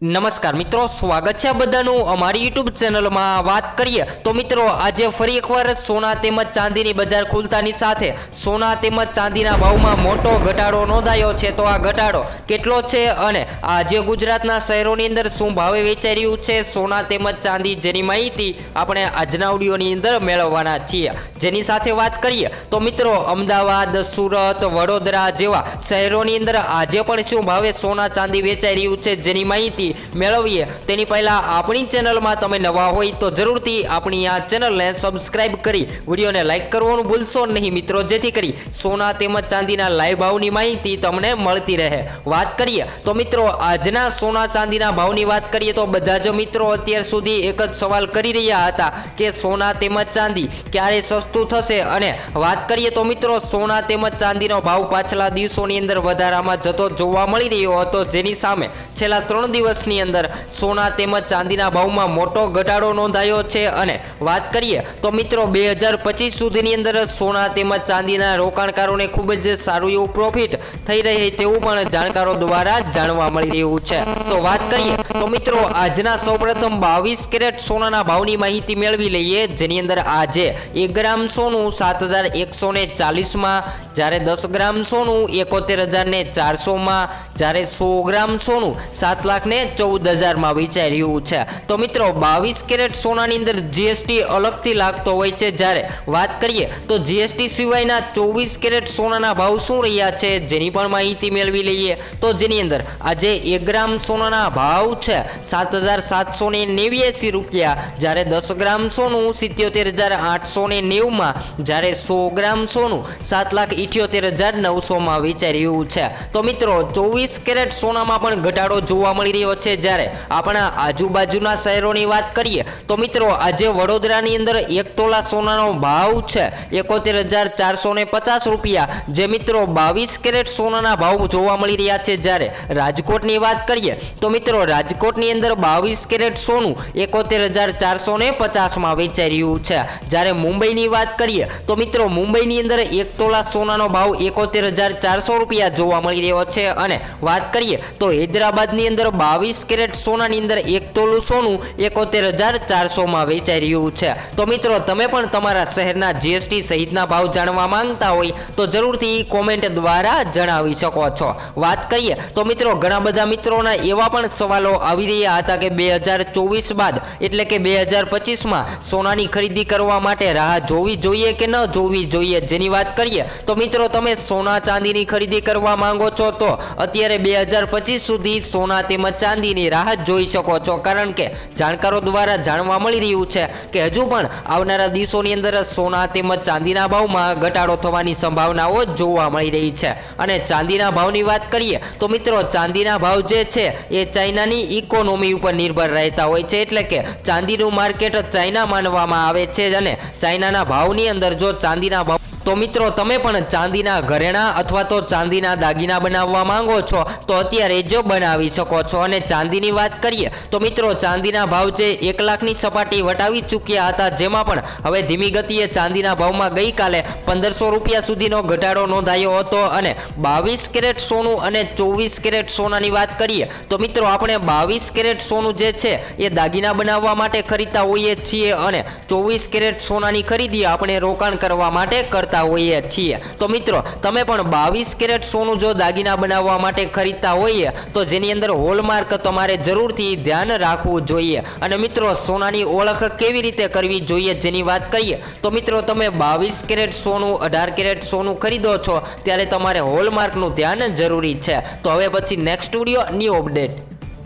નમસ્કાર મિત્રો, સ્વાગત છે બધાનું અમારી યુટ્યુબ ચેનલમાં. વાત કરીએ તો મિત્રો, આજે ફરી એકવાર સોના તેમજ ચાંદીની બજાર ખુલતાની સાથે સોના તેમજ ચાંદીના ભાવમાં મોટો ઘટાડો નોંધાયો છે. તો આ ઘટાડો કેટલો છે અને આજે ગુજરાતના શહેરોની અંદર શું ભાવે વેચાઈ રહ્યું છે? સોના તેમજ ચાંદી જેની માહિતી આપણે આજના ઓડિયોની અંદર મેળવવાના છીએ. જેની સાથે વાત કરીએ તો મિત્રો, અમદાવાદ, સુરત, વડોદરા જેવા શહેરોની અંદર આજે પણ શું ભાવે સોના ચાંદી વેચાઈ રહ્યું છે? જેની માહિતી મેળવીએ. તેની પહેલાં આપણી ચેનલમાં તમે નવા હોય તો જરૂરથી આપણી આ ચેનલને સબસ્ક્રાઇબ કરી વિડીયોને લાઇક કરવાનું ભૂલશો નહીં મિત્રો. જેથી કરી સોના તેમજ ચાંદીના લાઈવ ભાવની માહિતી તમને મળતી રહે. વાત કરીએ તો મિત્રો આજના સોના ચાંદીના ભાવની વાત કરીએ તો બધા જ મિત્રો અત્યાર સુધી એક જ સવાલ કરી રહ્યા હતા કે સોના તેમજ ચાંદી ક્યારે સસ્તું થશે? અને વાત કરીએ તો મિત્રો સોના તેમજ ચાંદીનો ભાવ પાછલા દિવસોની અંદર વધારામાં જતો જોવા મળી રહ્યો હતો. જેની સામે છેલ્લા ત્રણ દિવસની અંદર સોના તેમજ ચાંદીના ભાવમાં મોટો ઘટાડો નોંધાયો છે અને વાત કરીએ તો મિત્રો બે હજાર પચીસ સુધીની અંદર સોના તેમજ ચાંદીના રોકાણકારોને ખૂબ જ સારું એવું પ્રોફિટ થઈ રહી તેવું પણ જાણકારો દ્વારા જાણવા મળી રહ્યું છે. તો વાત કરીએ તો મિત્રો આજના સૌપ્રથમ બાવીસ કેરેટ સોનાના ભાવની માહિતી મેળવી લઈએ, જેની અંદર આજે એક ગ્રામ સોનું સાત હજાર એકસો ને ચાલીસમાં, જ્યારે દસ ગ્રામ સોનું એકોતેર હજાર ને ચારસોમાં, જ્યારે સો ગ્રામ સોનું સાત લાખ ને ચૌદ હજારમાં વિચાર્યું છે. તો મિત્રો, બાવીસ કેરેટ સોનાની અંદર જીએસટી અલગથી લાગતો હોય છે. જ્યારે વાત કરીએ, તો જીએસટી સિવાયના ચોવીસ કેરેટ સોનાના ભાવ શું રહ્યા છે? જેની પણ માહિતી મેળવી લઈએ. તો જેની અંદર આજે એક ગ્રામ સોનાના ભાવ છે સાત હજાર સાતસો ને નેવ્યાસી રૂપિયા. જ્યારે દસ ગ્રામ સોનું સિત્યોતેર હજાર આઠસો ને નેવુંમાં જ્યારે સો ગ્રામ સોનું સાત લાખ ઇઠ્યોતેર હજાર નવસોમાં વેચાઈ રહ્યું છે. તો મિત્રો, ચોવીસ કેરેટ સોનામાં પણ ઘટાડો જોવા મળી રહ્યો છે. જ્યારે આપણા આજુબાજુના શહેરોની વાત કરીએ, તો મિત્રો આજે વડોદરાની અંદર એક તોલા સોનાનો ભાવ છે. એકોતેર હજાર ચારસો ને પચાસ રૂપિયા. જે મિત્રો બાવીસ કેરેટ સોનાના ભાવ જોવા મળી રહ્યા છે. જ્યારે રાજકોટની વાત કરીએ, તો મિત્રો રાજકોટની અંદર બાવીસ કેરેટ સોનું એકોતેર હજાર ચારસો ને પચાસમાં વેચાઈ રહ્યું છે. જ્યારે મુંબઈની વાત કરીએ, તો મિત્રો મુંબઈની અંદર એક તોલા સોનાનો ભાવ એકોતેર હજાર ચારસો રૂપિયા જોવા મળી રહ્યો છે. અને વાત કરીએ, તો હૈદરાબાદની અંદર બાવીસ કેરેટ સોનાની અંદર એક તોલું સોનું એકોતેર હજાર ચારસોમાં વેચાઈ રહ્યું છે. તો મિત્રો, તમે પણ તમારા શહેરના જીએસટી સહિતના ભાવ જાણવા માંગતા હોય તો જરૂરથી કોમેન્ટ દ્વારા જણાવી શકો છો. વાત કરીએ તો મિત્રો, ઘણા બધા મિત્રોના એવા પણ સવાલો આવી રહ્યા હતા કે બે હજાર ચોવીસ બાદ એટલે કે બે હજાર પચીસમાં સોનાની ખરીદી કરવા માટે રાહ જોવી જોઈએ કે ન જોવી જોઈએ જેની વાત કરીએ તો મિત્રો, તમે સોના ચાંદીની ખરીદી કરવા માંગો છો તો અત્યારે બે હજાર પચીસ સુધી સોના તેમજ ચાંદીની રાહત જોઈ શકો છો. કારણ કે જાણકારો દ્વારા જાણવા મળી રહ્યું છે કે હજુ પણ આવનારા દિવસોની અંદર સોના તેમજ ચાંદીના ભાવમાં ઘટાડો થવાની સંભાવનાઓ જોવા મળી રહી છે. અને ચાંદીના ભાવની વાત કરીએ તો મિત્રો, ચાંદીના ભાવ જે છે એ ચાઇનાની ઇકોનોમી ઉપર નિર્ભર રહેતા હોય છે. એટલે કે ચાંદીનું માર્કેટ ચાઇના માનવામાં આવે છે. અને ચાઇનાના ભાવની અંદર જો ચાંદીના ભાવ તો મિત્રો, તમે પણ ચાંદીના ઘરેણા અથવા તો ચાંદીના દાગીના બનાવવા માંગો છો, તો અત્યારે જો બનાવી શકો છો. અને ચાંદીની વાત કરીએ, તો મિત્રો, ચાંદીના ભાવ જે એક લાખની સપાટી વટાવી ચૂક્યા હતા, જેમાં પણ હવે ધીમી ગતિએ ચાંદીના ભાવમાં ગઈકાલે પંદરસો રૂપિયા સુધીનો ઘટાડો નોંધાયો હતો. અને બાવીસ કેરેટ સોનું અને ચોવીસ કેરેટ સોનાની વાત કરીએ, તો મિત્રો, આપણે બાવીસ કેરેટ સોનું જે છે, એ દાગીના બનાવવા માટે ખરીદતા હોઈએ છીએ અને ચોવીસ કેરેટ સોનાની ખરીદી આપણે રોકાણ કરવા માટે કરતા હોઈએ છીએ. તો મિત્રો, તમે પણ બાવીસ કેરેટ સોનું જો દાગીના બનાવવા માટે ખરીદતા હોઈએ, તો જેની અંદર હોલમાર્ક તમારે જરૂરથી ધ્યાન રાખવું જોઈએ. અને મિત્રો, સોનાની ઓળખ કેવી રીતે કરવી જોઈએ જેની વાત કરીએ, તો મિત્રો, તમે બાવીસ કેરેટ સોનું, અઢાર કેરેટ સોનું ખરીદો છો, ત્યારે તમારે હોલમાર્કનું ધ્યાન જરૂરી છે. તો હવે પછી નેક્સ્ટ સ્ટુડિયો ન્યૂ અપડેટ